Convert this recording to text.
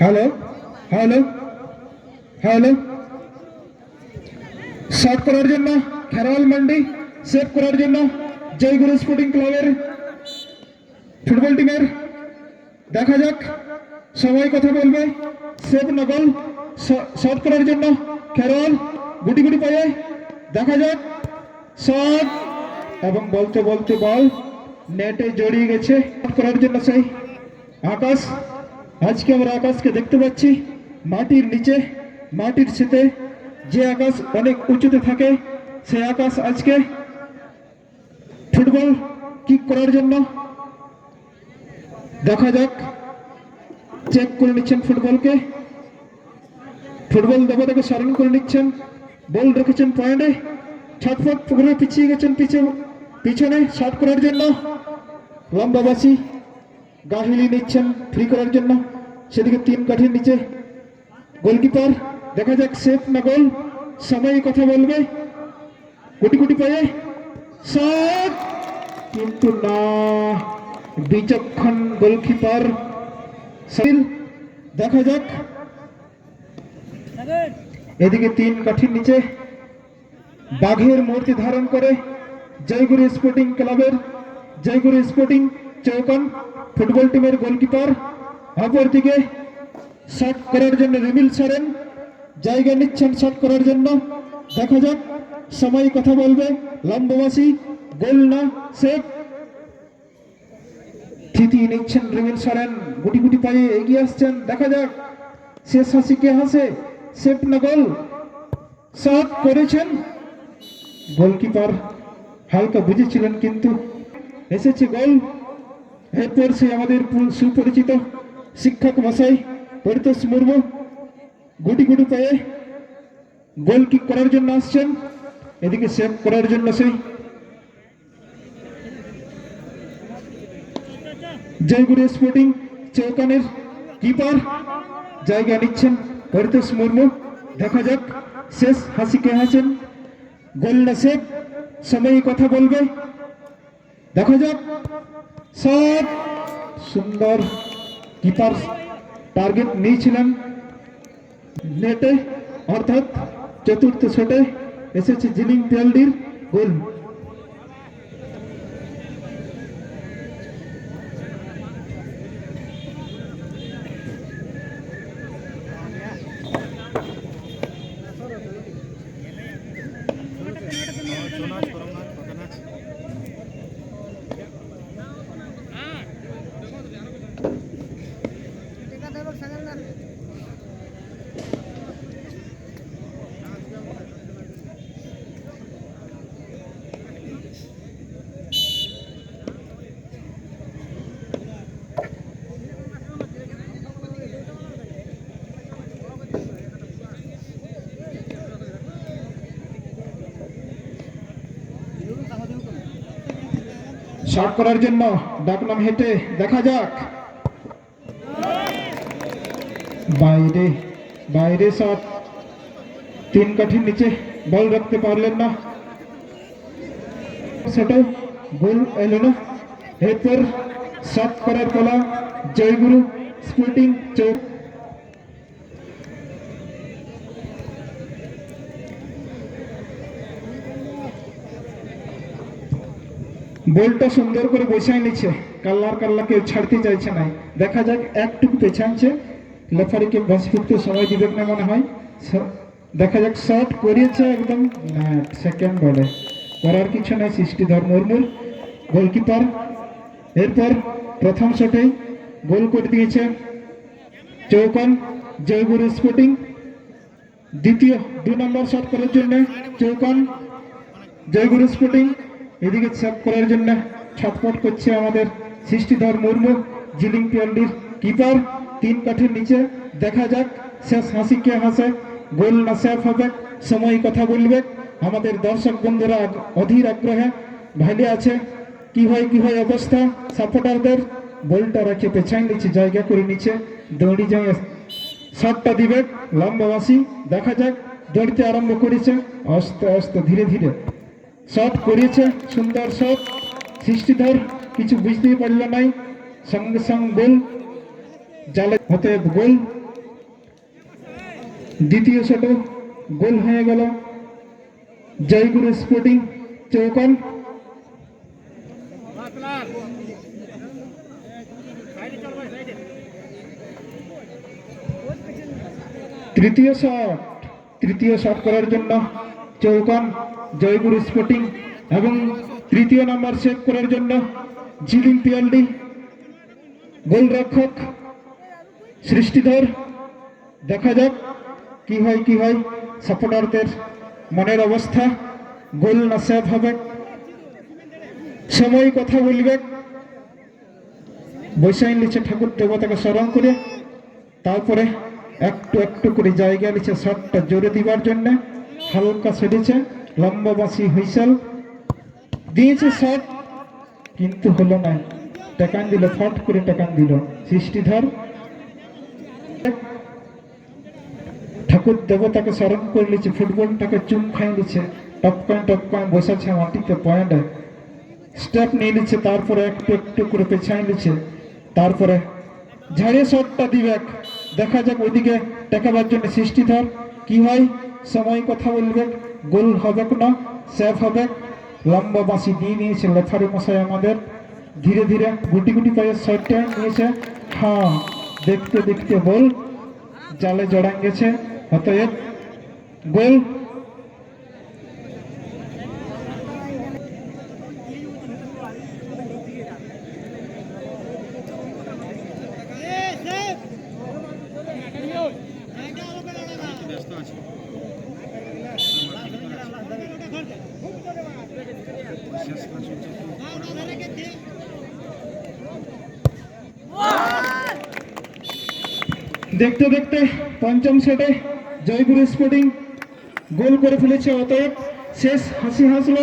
Hello hello hello. Short করার জন্য Kherwal mandi save করার জন্য জয়গুরু স্পোর্টিং ক্লাবের ফুটবল টিমের দেখা যাক, সবাই কথা বলবে। সেভ নগল শর্ট করার জন্য খেরোয়াল গুটি গুটি পায়ে। দেখা যাক শট এবং বলতে বলতে বল নেটে জড়িয়ে গেছে। শট করার জন্য সেই আকাশ। আজকে আমরা আকাশকে দেখতে পাচ্ছি। মাটির নিচে, মাটির শীতে যে আকাশ অনেক উঁচুতে থাকে, সেই আকাশ আজকে ফুটবল কিক করার জন্য দেখা যাক। চেক করে নিচ্ছেন ফুটবলকে। ফুটবল দেবতাকে স্মরণ করে নিচ্ছেন। বল রেখেছেন পয়েন্টে। ছটফট করে পিছিয়ে গেছেন পিছে পিছনে। শট করার জন্য লম্বাবাসী গাহিলি নিচ্ছেন ফ্রি করার জন্য। সেদিকে তিন কাঠির নিচে গোলকিপার, দেখা যাক সেফ না গোল। সময় কথা বলবে। কোটি কোটি পায়ে। কিন্তু না, বিচক্ষণ গোলকিপার সাইল দেখা যাক। এদিকে তিন কাঠির নিচে বাঘের মূর্তি ধারণ করে জয়গুরু স্পোর্টিং ক্লাবের জয়গুরু স্পোর্টিং চৌকান। ফুটবল টিমের গোলকিপার। অপরদিকে শট করার জন্য রিমিল সরেন। জায়গা নিচ্ছেন শট করার জন্য। দেখা যাক, সময় কথা বলবে লম্ববাসী। গোল না সেফ থিতি নিচ্ছেন রিমিল সরেন। গুটি গুটি পায়ে এগিয়ে আসছেন। দেখা যাক, শেষ হাসি কে হাসে? সেফ না গোল। শট করেছেন। গোলকিপার হালকা বুঝেছিলেন কিন্তু এসেছে গোল। এরপর সে আমাদের সুপরিচিত শিক্ষক মশাই পরিতোষ মুর্মু গুটি গুটি পায়ে গোল কিক করার জন্য আসছেন। এদিকে সেভ করার জন্য সেই জয়গুরু স্পোর্টিং চৌকানের কিপার জায়গা নিচ্ছেন পরিতোষ মুর্মু। দেখা যাক, শেষ হাসি কে হাসেন? গোল না সেভ, সময় কথা বলবে। দেখা যাক। সব সুন্দর কিপার টার্গেট নিয়েছিলেন নেটে অর্থাৎ চতুর্থ শটে এসেছে জিলিং পিয়ালডির গোল শট করার জন্য ডাকনাম হেঁটে দেখা যাক। বাইরে বাইরে শট তিন কাঠির নিচে বল রাখতে পারলেন না। সেটা গোল এলো না। এরপর শট করার কলা, জয়গুরু, স্পোর্টিং চৌক। বলটা সুন্দর করে বসায় নিচ্ছে। কাল্লার কাল্লা কেউ ছাড়তে চাইছে না। দেখা যাক একটুকু পেছাচ্ছে লেফারিকে বাস ফিরতে সময় দিবে না মনে হয়। দেখা যাক শট করিয়েছে একদম সেকেন্ড বলে করার কিছু নাই সৃষ্টিধর মুর্মুর। গোলকিপার এরপর প্রথম শটেই গোল করে দিয়েছে চৌকন জয়গুরু স্পোর্টিং দ্বিতীয়, দু নম্বর শট করার জন্য চৌকন জয়গুরু স্পোর্টিং এদিকে সেভ করার জন্য ছটফট করছে আমাদের সৃষ্টিধর মুর্মু, জিলিং পিয়াল্ডির কিপার তিন কাঠির নিচে দেখা যাক, শেষ হাসি কে হাসে, গোল না সেভ হবে সময় কথা বলবে। আমাদের দর্শক বন্ধুরা অধীর আগ্রহে ভাইলে আছে, কি হয় কি হয় অবস্থা? সাপোর্টারদের বলটা রেখে পেছাই নিচ্ছে জায়গা করে নিচে, দৌড়ি যায়। শটটা দিবে লম্বাবাসী দেখা যাক, দৌড়তে আরম্ভ করেছে আস্তে আস্তে ধীরে ধীরে। শট করেছে সুন্দর শট। সৃষ্টিধর কিছু বুঝতেই পারল নাই। সঙ্গে সঙ্গে গোল, জালে হতে গোল। দ্বিতীয় শটও গোল হয়ে গেল। জয়গুরু স্পোর্টিং চৌকন। তৃতীয় শট তৃতীয় শট করার জন্য চৌকান, জয়গুরু স্পোর্টিং এবং তৃতীয় নাম্বার সেভ করার জন্য জিলিম পিয়ালডি গোলরক্ষক, সৃষ্টিধর। দেখা যাক কি হয় কি হয়। সাপোর্টারদের মনের অবস্থা, গোল না সেভ হবে। সময় কথা বলবে। বৈশাইন লিচে ঠাকুর দেবতাকে স্মরণ করে, তারপরে একটু একটু করে জায়গা নিচ্ছে শটটা জোরে দিবার জন্য হালকা সেরেছে লম্বা বাঁশি হুইসেল দিয়েছে শট, কিন্তু হলো না। টাকান দিল, ফট করে টাকান দিল। সৃষ্টিধর। ঠাকুর দেবতাকে স্মরণ করে নিচ্ছে ফুটবলটাকে চুম খাই নিচ্ছে টপকায় টপকায় বসেছে মাটিতে পয়েন্টে। স্টেপ নিয়ে নিচ্ছে তারপরে একটু একটু করে পেছাই নিচ্ছে তারপরে ঝাড়ে শটটা দিবে দেখা যাক ওইদিকে টেকাবার জন্য সৃষ্টিধর। কি হয়? সময় কথা বলবে, গোল হবে না সেভ হবে। লম্বা বাঁশি দিয়ে নিয়েছে লেফারি মশাই আমাদের। ধীরে ধীরে গুটি গুটি পায়ে শটটা নিয়েছে। হ্যাঁ দেখতে দেখতে বল জালে জড়ান গেছে। অতএব গোল দেখতে দেখতে পঞ্চম সেটে জয়গুরু স্পোর্টিং গোল করে ফেলেছে অতএব শেষ হাসি হাসলো